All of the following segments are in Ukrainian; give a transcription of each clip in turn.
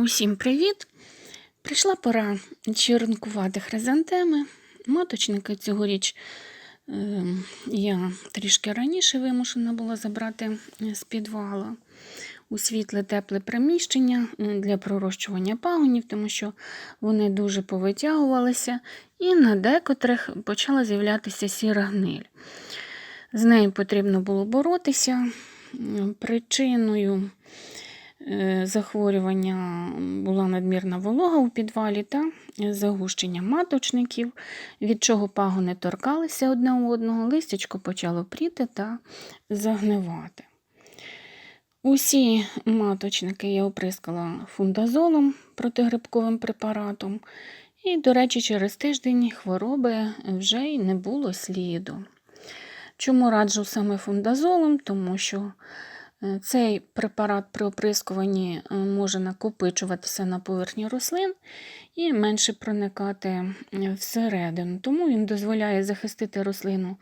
Усім привіт! Прийшла пора черенкувати хризантеми. Маточники цьогоріч е, я трішки раніше вимушена була забрати з підвала у світле тепле приміщення е, для пророщування пагонів, тому що вони дуже повитягувалися, і на декотрих почала з'являтися сіра гниль. З нею потрібно було боротися. Причиною е, захворювання була надмірна волога у підвалі та загущення маточників, від чого пагони торкалися одне одного, листячко почало пріти та загнивати. Усі маточники я оприскала фундазолом протигрибковим препаратом, і, до речі, через тиждень хвороби вже й не було сліду. Чому раджу саме фундазолом? Тому що е, цей препарат при оприскуванні е, може накопичуватися на поверхні рослин і менше проникати е, всередину. Тому він дозволяє захистити рослину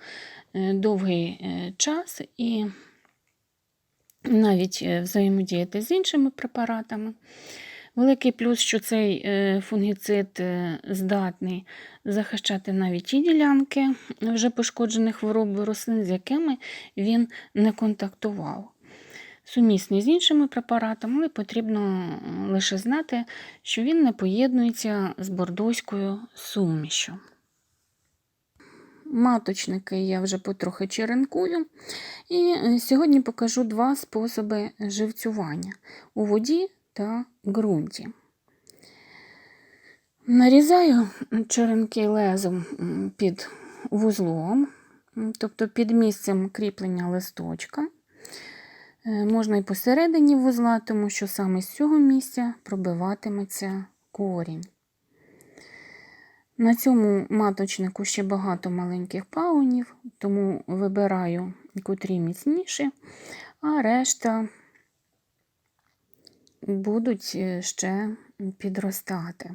е, довгий е, час і навіть е, взаємодіяти з іншими препаратами. Великий плюс, що цей е, фунгіцид е, здатний захищати навіть ті ділянки вже пошкоджених хворобою рослин, з якими він не контактував. Сумісний з іншими препаратами, потрібно лише знати, що він не поєднується з бордоською сумішю. Маточники я вже потрохи черенкую. І е, сьогодні покажу два способи живцювання у воді та ґрунті. Нарізаю черенки лезом під вузлом, тобто під місцем кріплення листочка. Е, Можна і посередині вузла, тому що саме з цього місця пробиватиметься корінь. На цьому маточнику ще багато маленьких пагонів, тому вибираю котрі міцніші, а решта будуть е, ще підростати.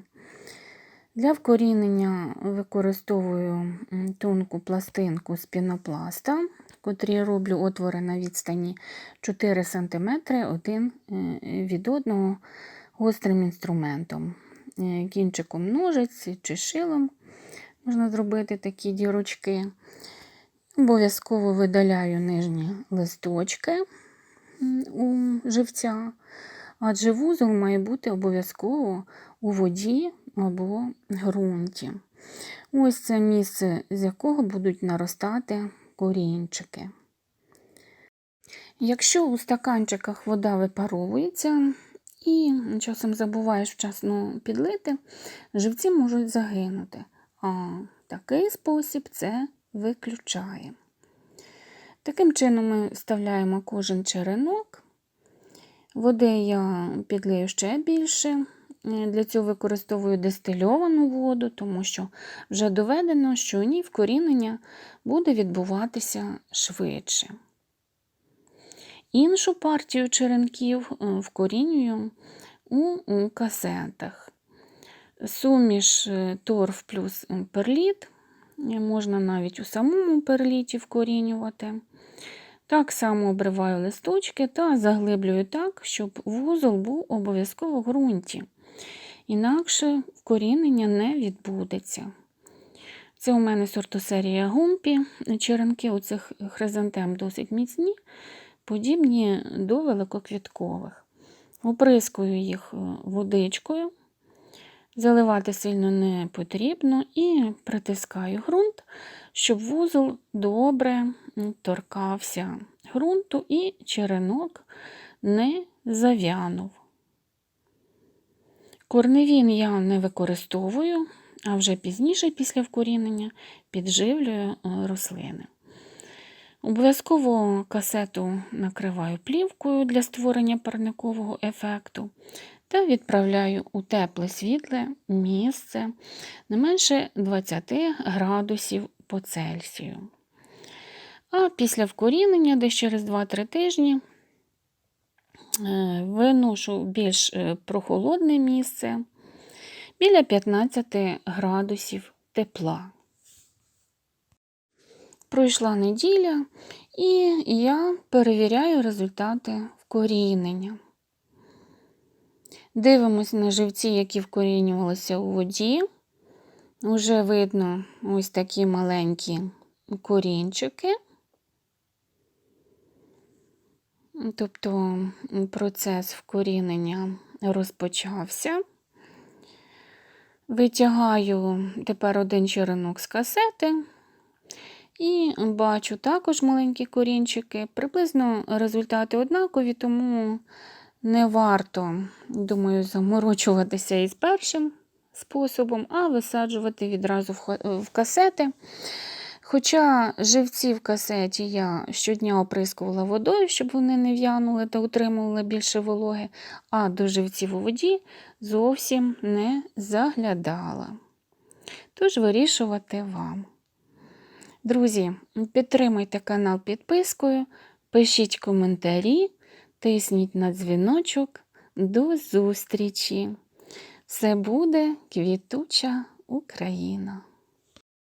Для вкорінення використовую тонку пластинку з пінопласта, в котрій роблю отвори на відстані 4 см один е, від одного гострим інструментом. Е, Кінчиком ножиць чи шилом можна зробити такі дірочки. Обов'язково видаляю нижні листочки у живця, адже вузол має бути обов'язково у воді або ґрунті. Ось це місце, з якого будуть наростати корінчики. Якщо у стаканчиках вода випаровується і часом забуваєш вчасно підлити, живці можуть загинути. А такий спосіб це виключає. Таким чином ми вставляємо кожен черенок. Води я підлию ще більше. Е, Для цього використовую дистильовану воду, тому що вже доведено, що у ній вкорінення буде відбуватися швидше. Іншу партію черенків е, вкорінюю у касетах. Суміш е, торф плюс перліт. Можна навіть у самому перліті вкорінювати. Так само обриваю листочки та заглиблюю так, щоб вузол був обов'язково в ґрунті. Інакше вкорінення не відбудеться. Це у мене сортосерія гумпі. Черенки у цих хризантем досить міцні, подібні до великоквіткових. Оприскую їх е, водичкою, заливати сильно не потрібно і притискаю ґрунт, щоб вузол добре торкався ґрунту і черенок не зав'янув. Корневін я не використовую, а вже пізніше, після вкорінення, підживлюю е, рослини. Обов'язково касету накриваю плівкою для створення парникового ефекту та відправляю у тепле світле місце не менше 20 градусів по Цельсію. А після вкорінення, десь через 2-3 тижні, е, виношу більш е, прохолодне місце біля 15 градусів тепла. Пройшла неділя, і я перевіряю результати вкорінення. Дивимось на живці, які вкорінювалися у воді. Уже видно ось такі маленькі корінчики. Тобто процес вкорінення розпочався. Витягаю тепер один черенок з касети. І бачу також маленькі корінчики. Приблизно результати однакові, тому не варто, думаю, заморочуватися із першим способом, а висаджувати відразу в касети. Хоча живці в касеті я щодня оприскувала водою, щоб вони не в'янули та утримували більше вологи, а до живців у воді зовсім не заглядала. Тож вирішувати вам. Друзі, підтримуйте канал підпискою, пишіть коментарі, тисніть на дзвіночок. До зустрічі! Все буде квітуча Україна!